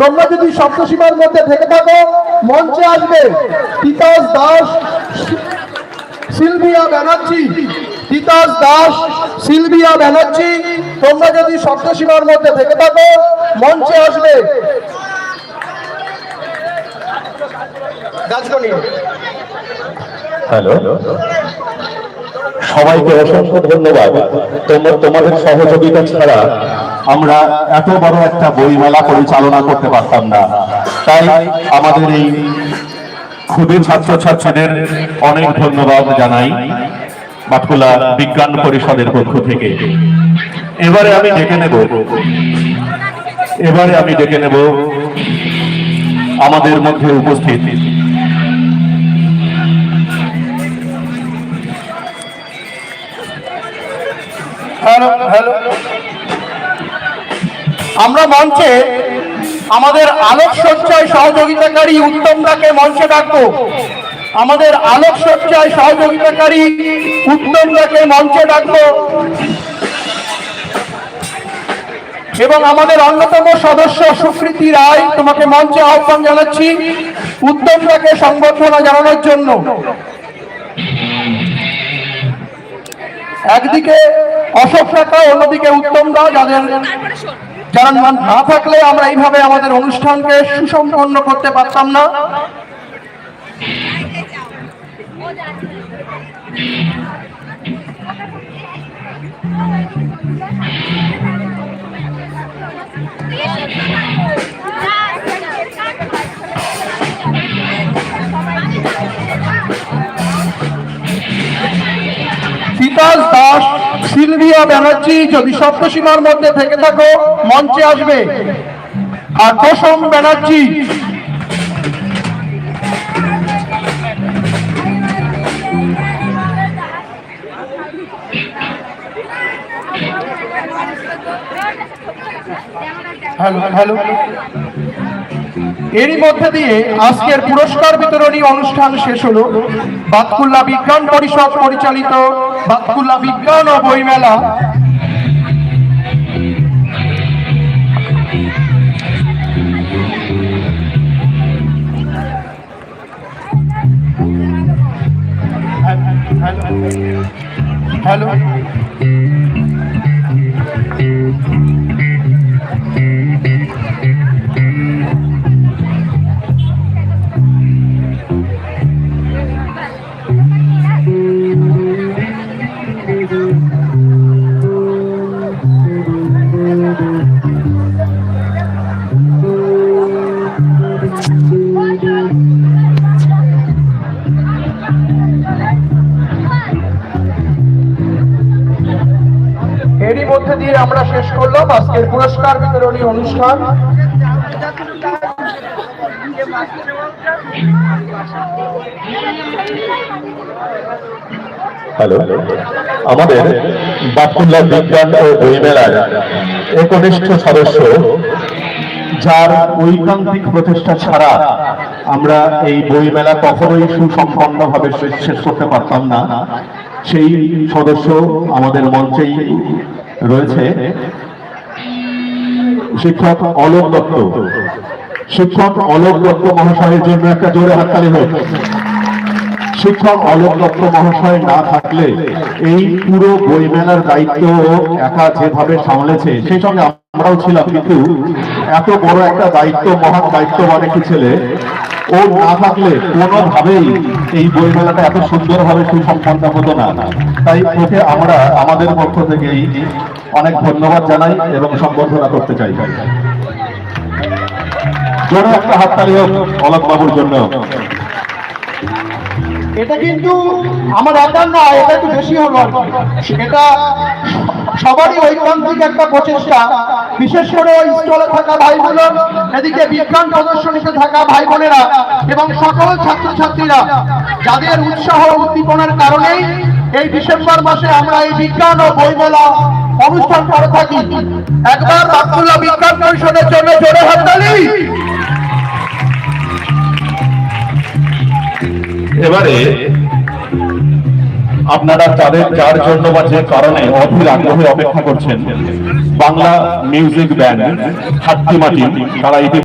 তোমরা যদি সপ্তসীমার মধ্যে থেকে থাকো, মঞ্চে আসবে তিতাস দাস, সিলভিয়া ব্যানার্জি। তিতাস দাস, সিলভিয়া ব্যানার্জি। তোমরা যদি সপ্তসীমার মধ্যে থেকে থাকো, মঞ্চে আসবে হ্যালো। সবাইকে অসংখ্য ধন্যবাদ। তোমরা তোমাদের সহযোগিতা ছাড়া আমরা এত বড় একটা বইমেলা পরিচালনা করতে পারতাম না। তাই আমাদের এই ক্ষুদে ছাত্রছাত্রীদের অনেক ধন্যবাদ জানাই বাটকুলা বিজ্ঞান পরিষদের পক্ষ থেকে। এবারে আমি ডেকে নেব। এবারে আমি ডেকে নেব আমাদের মধ্যে উপস্থিত। Hello hello. আমরা মঞ্চে আমাদের আলোকসজ্জায় সহযোগিতাকারী উত্তমদাকে মঞ্চে ডাকবো। আমাদের আলোকসজ্জায় সহযোগিতাকারী উত্তমদাকে মঞ্চে ডাকবো। এবং আমাদের অন্যতম সদস্য সুকৃতি রায়, তোমাকে মঞ্চে আহ্বান জানাচ্ছি উত্তমদাকে সংবর্ধনা জানানোর জন্য। একদিকে অশোক শাখা অন্যদিকে উত্তম দা যাদের যারা না- না থাকলে আমরা এইভাবে আমাদের অনুষ্ঠানকে সুসম্পন্ন করতে পারতাম না। সিলভিয়া ব্যানার্জি যদি সপ্তসীমার মধ্যে থেকে থাকো মঞ্চে আসবে। আর দশম ব্যানার্জি। হ্যালো হ্যালো এরই মধ্যে দিয়ে আজকের পুরস্কার বিতরণী অনুষ্ঠান শেষ হলো। বাতকুল্লা বিজ্ঞান পরিষদ পরিচালিত বাতকুল্লা বিজ্ঞান ও বইমেলা। হ্যালো। মধ্যে দিয়ে আমরা শেষ করলাম। আজকের পুরস্কার বিতরণী অনুষ্ঠান। হ্যালো আমাদের বাতকুল্লা বিজ্ঞান ও বইমেলার একনিষ্ঠ সদস্য, যার ঐকান্তিক প্রচেষ্টা ছাড়া আমরা এই বইমেলা কখনোই সুসম্পন্নভাবে শেষ- শেষ করতে পারতাম না। সেই সদস্য আমাদের মঞ্চেই রয়েছে শিক্ষক অলোক দত্ত। শিক্ষক অলোক দত্ত মহাশয়ের জন্য একটা জোরে হাততালি হোক। শিক্ষক অলোক দত্ত মহাশয় না থাকলে এই পুরো বইমেলার দায়িত্ব একা যেভাবে সামলেছে, সেই সঙ্গে আমরাও ছিলাম, কিন্তু এত বড় একটা দায়িত্ব, মহান দায়িত্ববান একটি ছেলে? ও না থাকলে কোনোভাবেই এই বইমেলাটা এত সুন্দরভাবে সুসম্পন্ন হতো না। তাই ওকে আমরা, আমাদের পক্ষ থেকেই অনেক ধন্যবাদ জানাই এবং সম্বর্ধনা করতে চাই। জোরে একটা হাততালি হোক অলোক বাবুর জন্য। এটা কিন্তু আমার একার না, এটা একটু বেশি হলো। এটা সবারই ঐকান্তিক একটা প্রচেষ্টা। বিশেষ করে ওই স্টলে থাকা ভাই বোন এদিকে বিজ্ঞান প্রদর্শনীতে থাকা ভাই বোনেরা এবং সকল ছাত্রছাত্রীরা, যাদের উৎসাহ উদ্দীপনার কারণেই এই ডিসেম্বর মাসে আমরা এই বিজ্ঞান ও বইমেলা অনুষ্ঠান করে থাকি। একবার বিজ্ঞান পরিষদের জন্য জোরে হাততালি। এবারে আপনারা তাদের চার জন্য বা যে কারণে অধীর আগ্রহে অপেক্ষা করছেন, বাংলা মিউজিক ব্যান্ড হাত্তিমাটি তারা